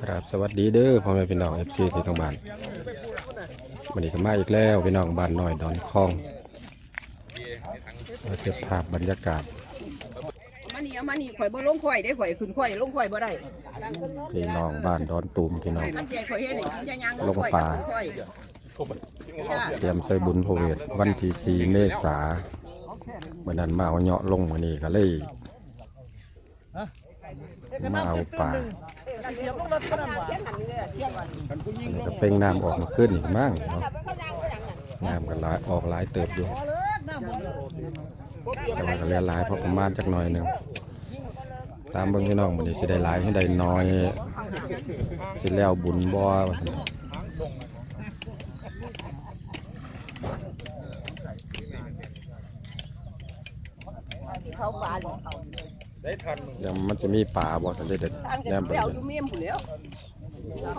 ครับสวัสดีเด้อพ่อแม่พี่น้องเอฟซีที่ทางบ้านวันนี้ก็มาอีกแล้วพี่น้องบ้านน้อยดอนคลองมาเก็บภาพบรรยากาศมานี่เอามานี่ข่อยบ่ลงข่อยได้ข่อยขึ้นข่อยลงข่อยบ่ได้พี่น้องบ้านดอนตูมพี่น้องมันใจข่อยเฮ็ดให้กินยายังลงปลาขึ้นข่อยเตรียมใส่บุญพระเวทวันที่สี่เมษา เมื่อนั้นมาเอาเหาะลงวันนี้ก็เลยมาเอาปลาอันนี้ก็เป่งน้ำออกมาขึ้นอีกมั่งเนาะน้ำก็หลายออกหลายเติบอยู่แต่ว่าก็เหลือหลายเพราะประมาณจักหน่อยหนึ่งตามเบิ่งพี่น้องมันนี้สิได้หลายให้ได้น้อย สิแล้วบุญบ่ว่าซั่น เขาปลาเดี๋ยวมันจะมีป่าบ่ทันได้เด็ดทางแนกันมไปแล้วอยู่เมียมพุ่นแล้ว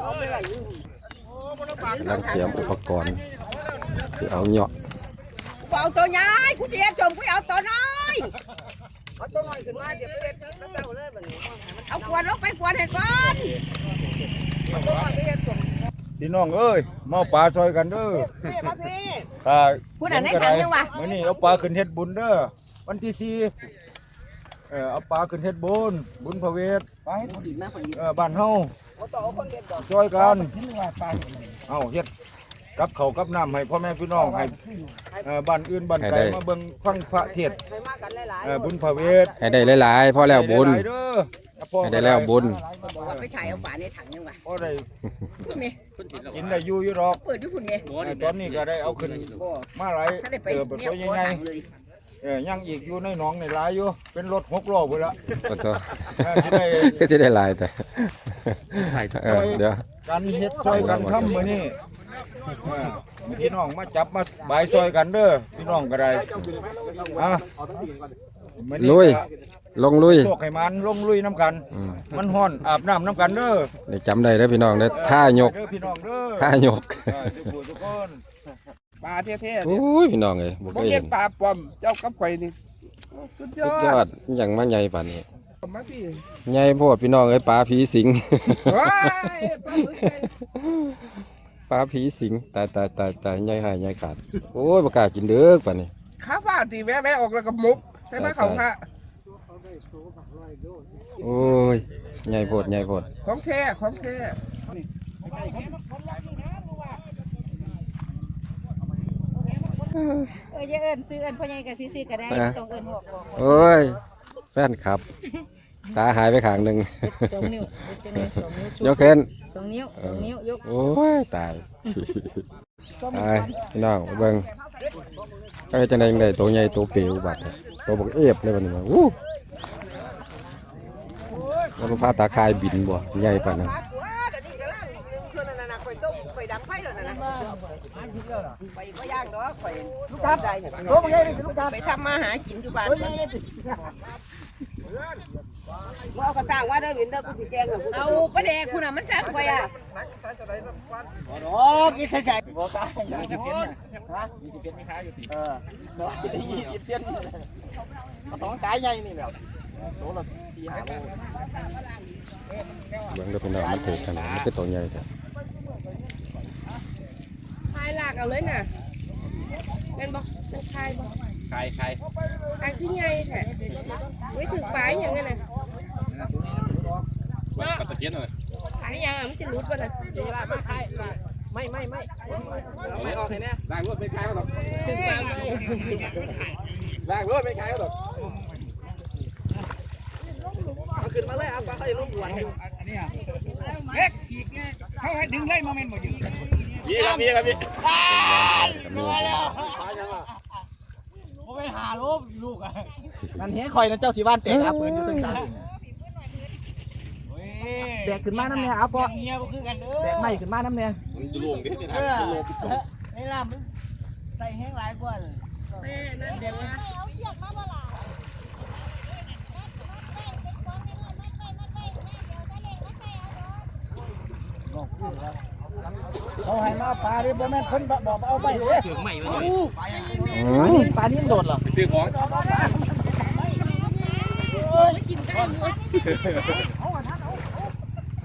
เอาไปไว้อยู่กำลังเตรียมอุปกรณ์ที่เอาเหาะกูเอาตัวใหญ่กูสิเฮ็ดชมกูเอาตัวน้อยเอาตัวน้อยขึ้นมาเดี๋ยวไปเฮ็ดแล้วเจ้าเลยบัดนี้เอากวนลงไปกวนให้ก่อนเอาตัวน้อยไปเฮ็ดชมพี่น้องเอ้ยมาเอาปลาซอยกันเด้อพี่มาพี่ตาพูดอันไหนขันยังวะมื้อนี้เอาปลาขึ้นเฮ็ดบุญเด้อ วันที่สี่เออเอาปลาขึ้นเฮ็ดบุญบุญพระเวทพอดีมาพอดีเออบ้านเฮาบ่ต้องเอาคนเฮ็ดดอกซอยกันเอาเฮ็ดกับเขาวกับน้ำให้พ่อแม่พี่น้องให้เออบ้านอื่นบ้านไกลมาเบิ่งฟังพระเทศน์ให้มากันหลายเออบุญพระเวทให้ได้หลายๆพอแล้วบุญให้ได้หลายเด้อพ่อให้ได้แล้วบุญๆบอกว่าไปถ่ายเอาฝาในถังยังวะพอได้พูดแม่กินได้อยู่อยู่ดอกเปิดอยู่พุ่นแม่เออตอนนี้ก็ได้เอาขึ้นบ่มาหลายถ้าได้ไปเติบเป็นเนี่ตัยวใหญ่ถังเลยๆ เออยังอีกอยู่ในหนองในหลายอยู่ เป็นรถหกล้อพุ่นละก็ตัวเออสิได้ก็จะได้หลายแต่เออเดี๋ยวการเฮ็ดช่วยกันทำมื้อนี้เออพี่น้องมาจับมาบายซอยกันเด้อพี่น้องก็ได้อะมื้อนี้ลุยก็ลงลุย โชคให้มันลงลุยน้ำกัน อืม มันฮ้อนอาบน้ำน้ำกันเด้อได้จำได้แล้วพี่น้องได้อท่ายกเด้อพี่น้องเด้อท่ายก เออทุกผู้ทุกคน ปลาเท่ๆเนี่ยโอ้ยพี่น้องเอ้ยบ่บ่เคยเรีเห็ยกนปลาปลอมเจ้ากับข่อยนี่โอ้สุดยสุอดยอดดอหย่างมาใหญ่ปานนี้มาพี่ใหญ่โพดพี่น้องเอ้ยปลาผีสิง ว้ายปลาหมึกไงปลาผีสิงตายตายตายตายใหญ่หายใหญ่ขาด โอ้ยบ่กล้ากินเด้อปานนี้ขาฟ้าตีแวะๆออกแล้วก็มุกใช่ไหมเขาพระโอ้ยใหญ่โพดใหญ่โพดของแท้ของแท้ เอออย่าเอิ้นซื้อเอิ้นพ่อใหญ่ก็ซื้อๆก็ได้บ่ต้องเอิ้นหอกบอกโอ้ย แฟนครับ ตาหายไปข้างหนึ่งสองนิ้วเฮ็ดจังได๋สองนิ้วชูยกขึ้นสองนิ้วสองนิ้วยกโอ้ย ตายตายพี่น้องเบิ่งก็จังได๋จั่งใดตัวใหญ่ตัวเปรียวบัดเนี่ยตัวบักเอฟเลยวันนี้มาอู้แล้วมันพาตาคายบินบ่ใหญ่ปานนั้นปลาตัวเดี๋ยวนี้ก็ล่างเพื่อนนั่นน่ะข่ อยต้มข่อยดังไฟแล้วนั่นน่ะไปบ่ย่างดอกข่อยลูกค้าได้เนี่ยไปทำมาหากินอยู่บ้านบ่เอากระต่างว่าเด้อวินเด้อกูสิแกงเอาปลาแดกคุณน่ะมันจักข่อยอะเบิ่งเด้อพี่น้องมันเถิดขนาดมันคือตัวใหญ่แต่ คายหลากเอาเลยน่ะเป็นบอกเป็นคายบอกใครใครคายขึ้นไงแท้ไม่ถึงปลายอย่างนั้นน่ะเนาะตะเกียนเลยขายยังอะมันจะรุดป่ะน่ะเดี๋ยวว่าคายไม่ไม่ไม่ไม่ออกเลยเนี่ยล้างรถไม่ใครหรอกถึงปลายล้างรถไม่ใครหรอกเอาขึ้นมาเลยเอาปลาเขาจะลงหวนอันนี้อะเล็กขีดไงเขาให้ดึงไล่มาเมนหมดอยู่ พี่ครับพี่ครับพี่นั่นเฮ้คอยนะเจ้าสีบ้านเตะอาปืนอยู่ตึงตาแบกขึ้นมาน้ำเนี่ยเอาปอเงียคือกันเด้อแบกไม่ขึ้นมาน้ำเนี่ยมันจะลงดิเนี่ยเออไอ้ลำมันใส่แห้งหลายกว่าแม่นั่นเดี๋ยวนะ เขาให้มาปลาดิบ่แม่นคนบอกเอาไปเลยถึงไม่อืปลามนี่ปลานี่มันโดดเหรอซื้อของ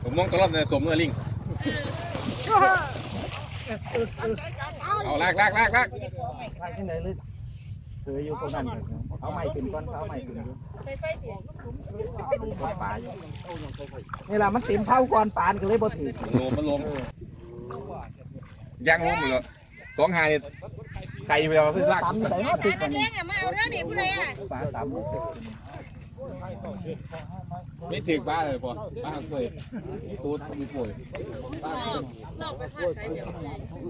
ผมมองตลอดเลยสมเลยลิงเอาลากลากลากลากทางที่ไหนเลยเคยอยู่ตรงนั้นเอาไม้ขึ้นก่อนเอาไม้ขึ้นอยู่ปล่อยปลาอยู่นี่ล่ะมันเต็มเท่าก่อนปานก็เลยบ่ถือลงมันลง ย่างลงหมดเลยสองหานี่ไข่ไปเอาซื้อลากตำแต่ว่าถือกันเลี้ยงอะมาเอาเรื่องนี้ผู้ใดอะปลาตำไม่ถึกบ้าเลยพอบ้าเคยตูดมีป่วยบ้า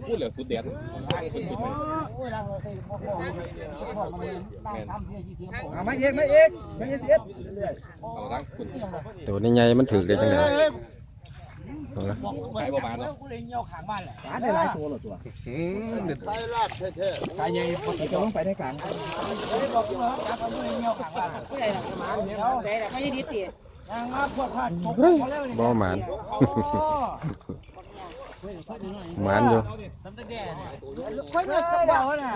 พูดเหลือสุดเด็ดบ้าคนกินไปเอามาเอกมาเอกมาเอกเอกเอาล้างคุณตัวนี้ใหญ่มันถือได้จังได เอาละไข่ประมาณเนาะปลาได้หลายตัวหรอตัวอืมเด็ดปลาใหญ่พอดีจะลงไปในกลางผู้ใดล่ะผู้ใดล่ะไม่ได้ดีติเฮ้ยบ่หมานหมานอยู่ค่อยหน่อยก็เดาน่ะ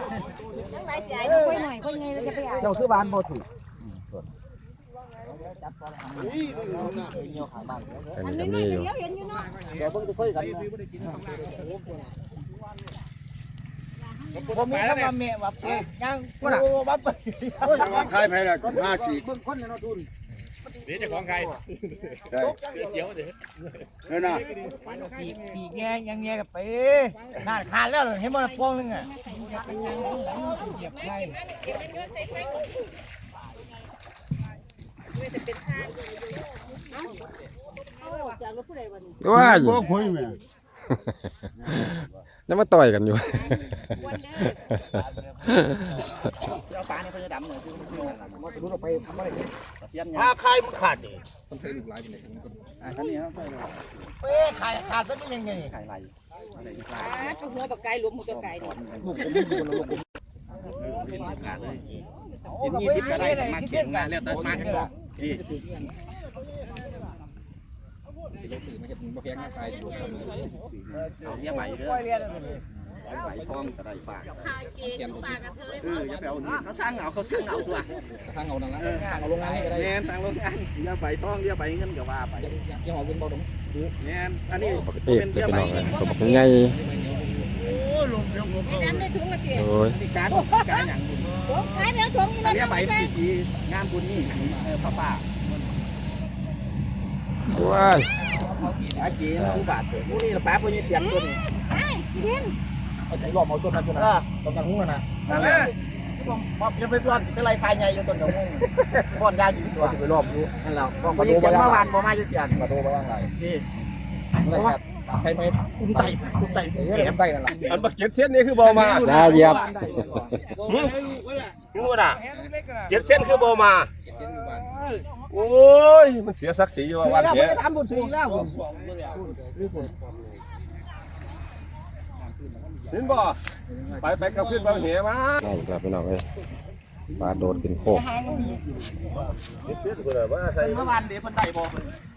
ทั้งหลายใจค่อยหน่อยค่อยไงเราจะไปอ่านเจ้าคือบ้านบ่ถือ อันนี้ก็มีอยู่เดี๋ยวเพิ่งจะคุยกันผมมีคำว่าเมียว่าเอ๊ะยังกูน่ะบับไปว่าใครไปละห้าสี่เบิ่งคนเนาะทุนเดี๋ยวจะของใครเดี๋ยวเดี๋ยวเออนะขี่ขี่แง่ยังแง่กับไปนาดขาดแล้วเห็นบ่ปองนึงอะว้ายพ วกคุยแม่แล้วมาต่อยกันอยู่เอาปลานี่เพิ่นจะดำเนี่ยคือมันจะรู้ออกไปทำอะไรเนี่ยเตรียมถ้าใครมันขาดดิต้องใช้ลูกหลานไปไหนอะท่านนี้ครับเอ้ขาดขาดซะไม่ยังไงขาดไหลอ่าตัวหัวปากไก่หลุมหัวตัวไก่นี่ลูกผมไม่ดูแล้วลูกผม เรียนงานเลยเรียนยี่สิบก็ได้มาเขียนงานแล้วแต่มานี่ยกถือมาเห็ดมาแพงหน้าใครเอาเรียกใบเด้อใบทองก็ได้ฝากแกมเอออย่าไปเอานี่เขาสร้างเอาเขาสร้างเอาตัวทางเอานั่นละเอาโรงงานให้ก็ได้แม่นสร้างโรงงานอย่าใบทองอย่าใบเงินก็ว่าไปยังเอาเงินบ่ตรงแม่นอันนี้เอ๊ะเป็นพี่น้องเลยตัวบักใหญ่ ไอ้น้ถุงมาเตี๋ยโอ้ยการการอย่างบุญขายไปเอาถุงนี่อัมานนี้ทำใบไมสีสีงามบุญนี่เออป้าป้าว้ายอาจีนผู้บาดเจ็บผู้นี่ป้าผู้นี้เตียงตัวนี้ไอ้ดินเอาใจหลอมเอาต้นนั้นตัวนั้นต้นนั้นหุ้งนะนั่นแหละมอบยังไปต้นเป็นไรภายในอยู่ต้นเดียวหุ้งก้อนยาอยู่ตัวไปรอบรู้นั่นแหละผู้นี้เตียงเมื่อวานบ่มาอยู่เตียงมาโตมาย่างไรนี่ ใครไม่อุ้มไตอุ้มไตเก็บได้นั่นแหละอันบักเจ็ดเส้นนี่คือบ่มาได้เหยียบรู้น่ะเจ็ดเส้นคือโบมาเจ็ดเส้นอยู่บ้านโอ้ย มันเสียศักดิ์ศรีว่าวันแล้วเนี้ไม่ยได้ทำบุญถึงแล้วผมเห็นบ่ไปไปกับขึ้นบางเหวมาได้อีกแล้วพี่น้องเอ้ย ปลาโดดขึ้นโคกเจ็ดเส้นคนละว่าใส่เมื่อวานเดี๋ยวมันได้บ่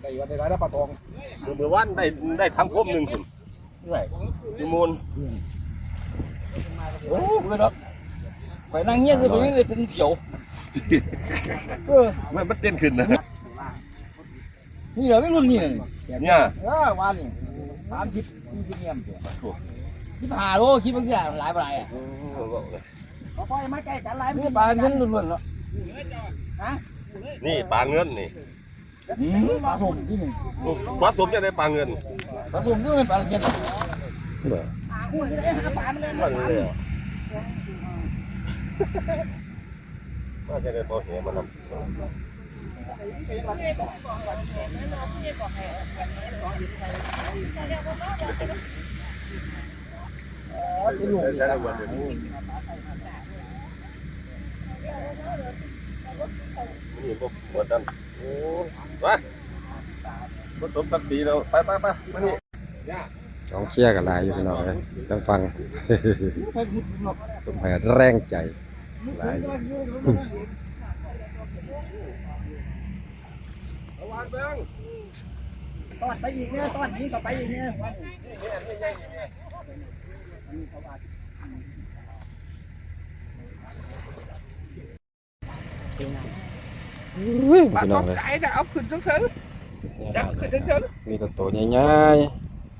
ได้วันได้ร้อยแล้วปลาทองเมื่อวันได้ได้ทำคมหนึ่งคุณอยู่มูลโอ้ไม่รับไปนั่งเงี้ยคือตรงนี้เลยเป็นเขียวมันมันเต้นขึ้นนะนี่เหรอไม่รุ่นนี่เนี่ยเออวานนี่สามสิบสี่สิบเงี้ยที่ผ่าโลคิดบางอย่างหลายปลายอะ เขาปล่อยมาใกล้กันหลายนี่ปลาเงินล้วนๆแล้วนี่ปลาเงินนี่ปลาสมที่หนึ่งปลาสมจะได้ปลาเงินปลาสมที่เป็นปลาเงินเบื่อมันเลยอะว่าจะได้พอเหวมันทำที่หลงใช้วันเดียว นี่พวกหัวดำโอ้ไปผสมศักดิ์ศรีเราไปไปไปมานี่สองเชี่ยกับลายอยู่พี่น้องเอ้ยต้องฟัง สมให้แรงใจหลายอยู่ตอนไปอีกเนี่ยตอนนี้ก็ไปอีกเนี่ย นอุ้ยปลาพี่กน้อองงเลยไก่น่ะเอาขึ้นเถิงๆจับขึ้นเถิงมีแต่ตัวใหญ่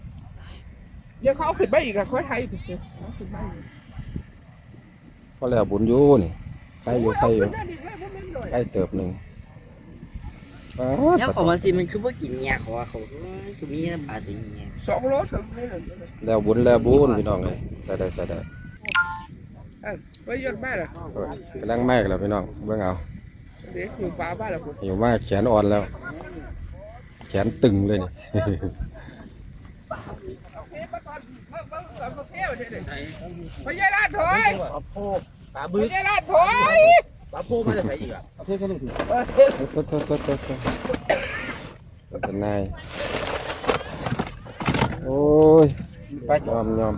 ๆเดี๋ยวเขาเอาขึ้นไปอีกอะค่อยไทยอีกเดี๋ยวเอาขึ้นไปอีกๆพอแล้วบุญอยู่นี่ใครอยู่ใครอยู่เาขึ้นได้อีกแล้วบ่แม่นเลยใกล้เติบหนึ่งป๊าดเนี่ยของมันสิมันคือพวกกินเนี่ยเขาว่าเขาคือมีปลาตัวนี้สองโลถึงเลยเหรอแล้วบุญแล้วบุญพี่น้องเลยใส่ได้ใส่ได้ เอ้าไปยอดบ้านเหรอเออกำลังแม่กแล้วพี่น้องเบิ่งเอาเดี๋ยวอยู่ป่าบ้านเหรอคุณหิวมากแขนอ่อนแล้ว แขนตึงเลยนี่ พญาลาดถอยปลาโพกปลาพบึกญาลาดถอยปลาโพกมาจากไหนอีกอะเอาเท่แค่นี้ถึงโทษโทษโทษโทษโทษเป็นนายโอ้ยไปยอมยอม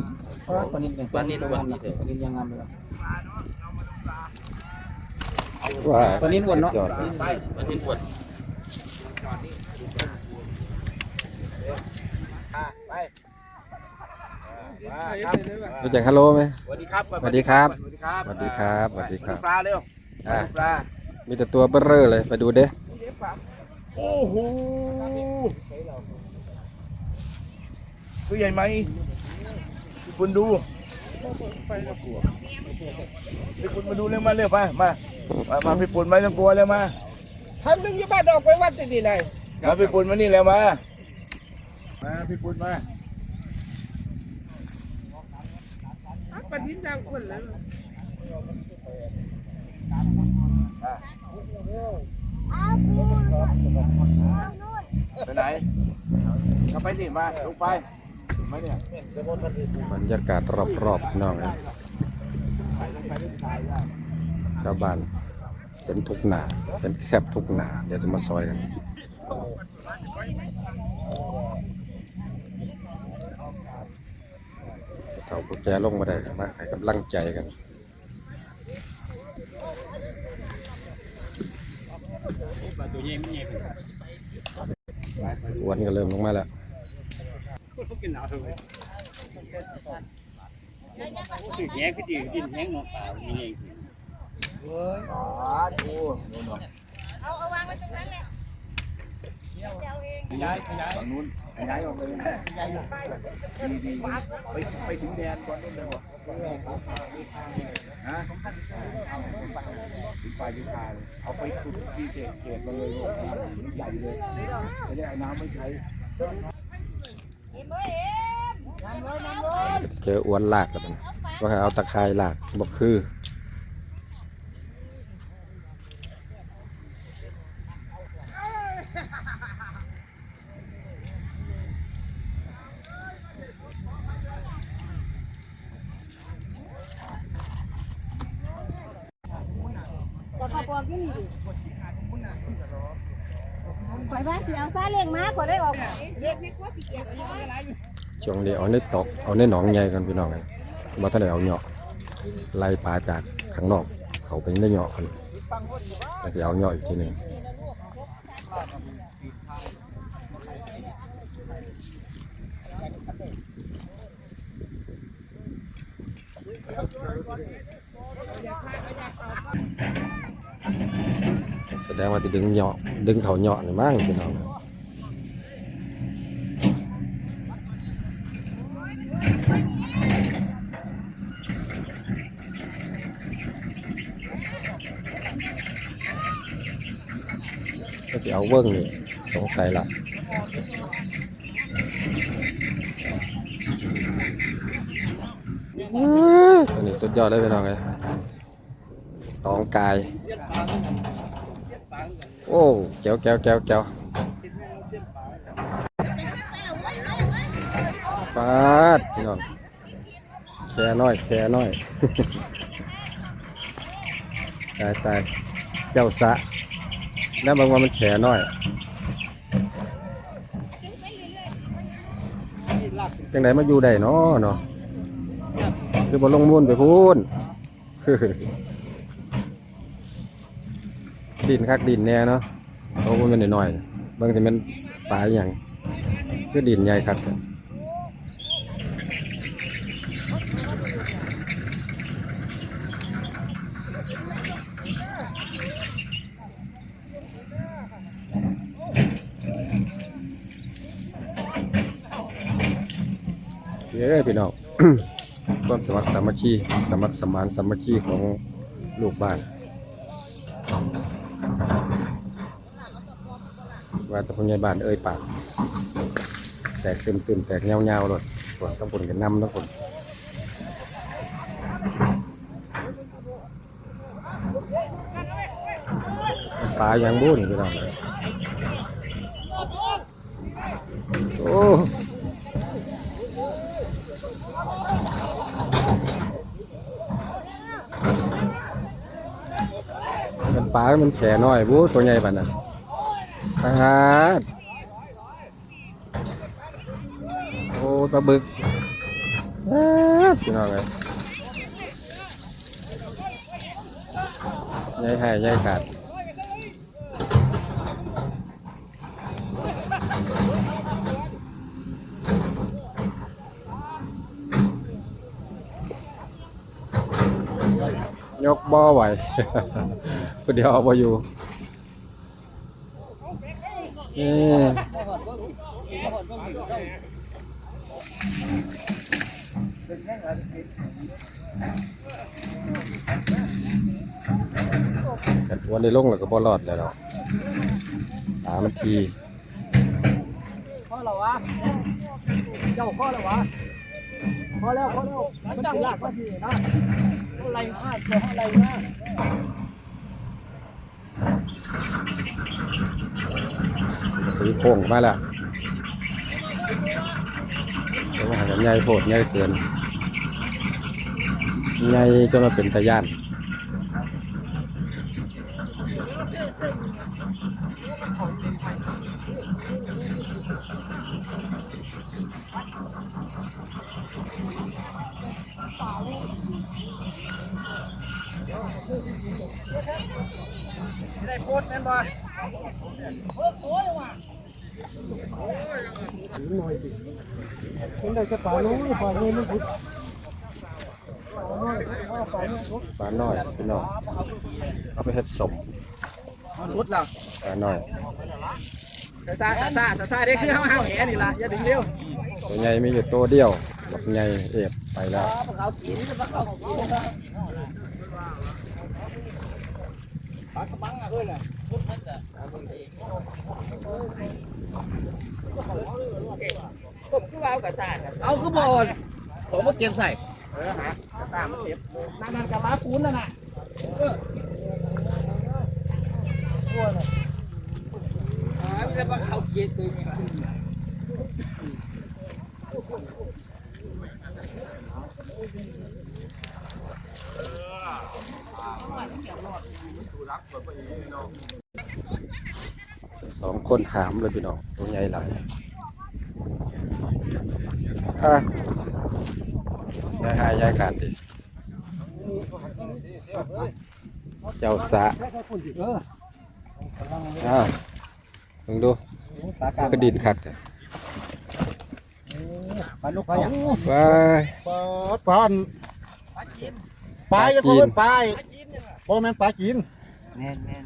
ปลานินหนึ่งปลานินวันนี้เถอะปลานินยังงามเลยว่าปลานินวนเนาะยอดไปปลานินวนไปรู้จักฮัลโหลไหมสวัสดีครับ สวัสดีครับ สวัสดีครับ สวัสดีครับ สวัสดีครับ ปลาเร็วอะปลา มีแต่ตัวเบ้อเร่อเลย ไปดูเด้โอ้โหตัวใหญ่ไหม คุณดูไปแล้วกลัวพี่ปุณมาดูเร็วมาเร็วมามามามาพี่ปุณไม่ต้องกลัวเร็วมาทำหนึ่งยี่บ้านออกไปวัดที่นี่ไหนมาพี่ปุณมานี่แล้วมามาพี่ปุณมาปฏิญญาคนแล้วไปไหนก็ไปสิมาลงไปมาเนี่ย บรรยากาศรอบๆพี่น้องนะชาวบ้านเป็นทุกหนาเป็นแคบทุกหนาเดี๋ยวจะมาซอยกันเท่าพวกแกลงมาได้กันมาให้กำลังใจกันวันก็เริ่มลงมาแล้ว แห้งคือดีกินแห้งเนาะปลามีเองย้ายย้ายฝั่งนู้นย้ายออกเลยดีดีไปไปถึงแดนก่อนนู่นเลยบอกฮะถึงปลายยุทธาเลยเอาไปขุดที่เขตเขตมาเลยลูกใหญ่เลยจะได้เอาน้ำไม่ใช้ เจออ้วนลากกันนะว่าให้เอาตะไคร้ลากบอกคือ ข่อยว่าสิเอาซาเล้งมาข่อยได้ออก ช่วงนี้เอาในตกเอาในหนองใหญ่กันพี่น้องเลยบ่ทันได้เอาเหยาะไล่ปลาจากข้างนอก เขาไปในเหยาะกันแล้วจะเอาเหยาะอีกทีหนึ่งแสดงว่าจะดึงเหยาะดึงเขาเหยาะนี่มั้งพี่น้อง เอาเบิ้งนี่สงสัยละตัวนี้สุดยอดเลยพี่น้องเลยตองกาย โอ้แก้วแก้วแก้วแก้วปาดพี่น้องแค่น้อยแค่น้อย ตายตายเจ้าสะ แล้วบางวันมันแฉน้อยจังไดมาอยู่ได้เนาะเนาะคือบอลงมุ่นไปพูนดินคักดินแน่เนาะเพราะว่ามันน้อยๆบางทีมันปลาอย่างคือดินใหญ่ครับ เย้พี่น้อง ความสมัครสามัคคีสมัครสมานสามัคคีของลูกบ้านว่าแตะพงใหญ่บ้านเอ้ยปากแตกตึมตึมแตกเงาเงาๆเลยส่วนต้องผลกันน้ำต้องผลปลาอยังบุ้นพี่น้องโอ้ ปลา มันแฉน้อยบูตัวใหญ่ปานนั้นอาหารโอ้ปลาบึกพี่น้องเลยใหญ่ให้ใหญ่ขาด ยกบ่อไหวคนเดียวเอาบ่อยู่เอ้กันวันในลงแล้วก็บ่รอดแล้วเนาะตามมันทีพ่อเราวะ เจ้าพ่อเราวะพอแล้วพอแล้วมันจังหลักว่าสินะ อะไรมากเจ้าอะไรมากตีโค้งมาแล้วเดี๋ยวมาหาใหญ่โพดใหญ่เกินใหญ่จนมาเป็นตะย่าน ได้โพสแม่นบ่ จะปาลาน้อยพี่น้องเอาไปเฮ็ดสมรุดแล้วปลาน้อยซาซาซาซาได้คือเฮาเฮาแหนี่ล่ะอย่าดึงเร็วตัวใหญ่มีอยู่ตัวเดียวบักใหญ่เอบไปแล้วปลากระบังอะเอ้ยน่ะผม คือว่าเอากระสานเอาคือบ่อนผมมาเก็บใส่เออฮะกระตามเก็บนั่นนั่นกับม้าคูนนั่นน่ะอ๋อไม่ได้มาเอาเกียร์ตัวนี้สองคนหามเลยพี่น้องตัวใหญ่หลาย อะยายหายยายขาดดิเจ้าสะอ้าวมึงดูกระดินคักแต่ปลาลูกปลาอย่างว้ายปลาปลาปลาจะเพิ่นปลาบ่แม่นปลากินแม่นแม่น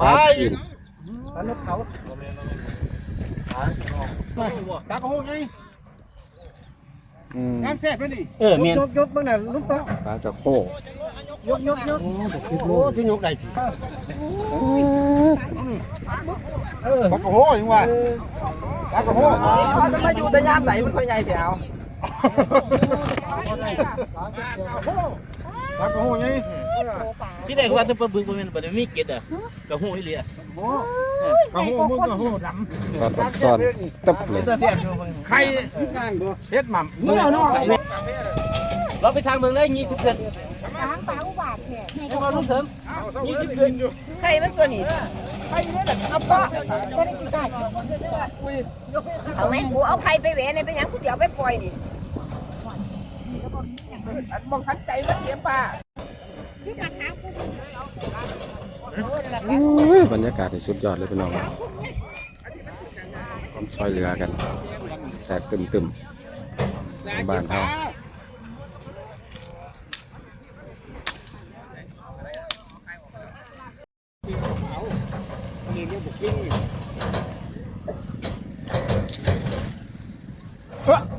ปลากินปลาลูกเขาปลากระโหไง อืมงานแซ่บเลยดิเออแม่นยกยกบ้างน่ะลูกปลาปลาจะโคยกยกยกโอ้ที่ยกได้สิเออปลากระโหยังว่าปลากระโหมันมาอยู่แต่ยามไหนมันค่อยใหญ่แถวปลากระโหไง ที่แรกว่าจะปลาบึกมันเป็นมีเกล็ดอะกระหูอีเลียกระโหมึงกระโหดซ่อนตับซ่อนตับเลยตัวเสียบอยู่ำไข่เฮ็ดหม่ำเมื่อเนาะเราไปทางเมืองเลยยี่สิบเกิดล้างปลาอุบาทแท้ให้ให้มาลุงเถิมยี่สิบเกิดใครมันตัวนี้เอาปลาจะได้กินได้เอาไหมกูเอาใครไปแหวนในเป็นหยังกูเดี๋ยวไปปล่อยนี่มองทันใจมันเก็บปลา บรรยากาศนี่สุดยอดเลยพี่น้องความช่วยเหลือกัน แตกตึมตึมบ้านเฮา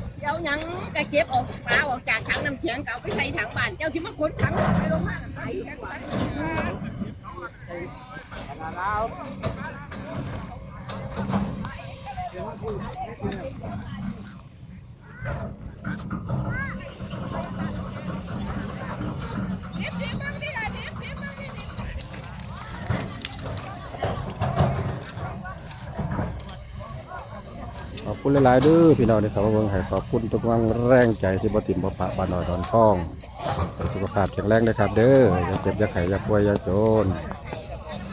เจ้ายังกระเจ็บออกปลาออกจากถังน้ำแข็งเก่าไปใส่ถังบ้าน เจ้าที่มาขนถังไปลงมาใส่แข็งไว้ขอบคุณ หลายๆเด้อพี่น้องที่เขามาเบิ่งให้ขอบคุณทุกกำลังแรงใจที่บ่ถิ่มบ่ปะบ้านน้อยดอนทองให้สุขภาพแข็งแรงนะครับเด้ออย่าเจ็บอย่าไข้อย่าป่วยอย่าจน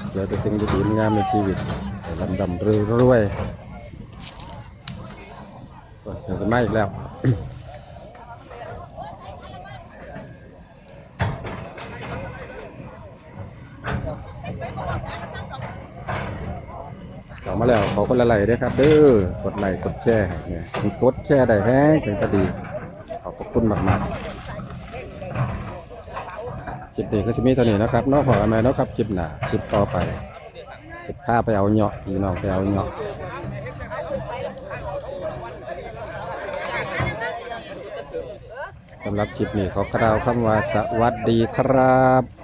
เหลือแต่สิ่งดีๆงามในชีวิตให้ลำดำรวยๆก็เจอกันใหม่อีกแล้ว เข้า มาแล้วขอคนละไลค์ด้วยครับเด้อกดไลค์กดแชร์เนี่ยกดแชร์ได้แฮงเป็นก็ดีขอบคุณมากๆคลิปนี้ก็จะมีเท่านี้นะครับเนอกขออะไรเนะครับคลิปหน้าคลิปต่อไปสิบห้าไปเอาเหยาะพี่น้องไปเอาเหยาะสำหรับคลิปนี้ขอกล่าวคำว่าสวัสดีครับ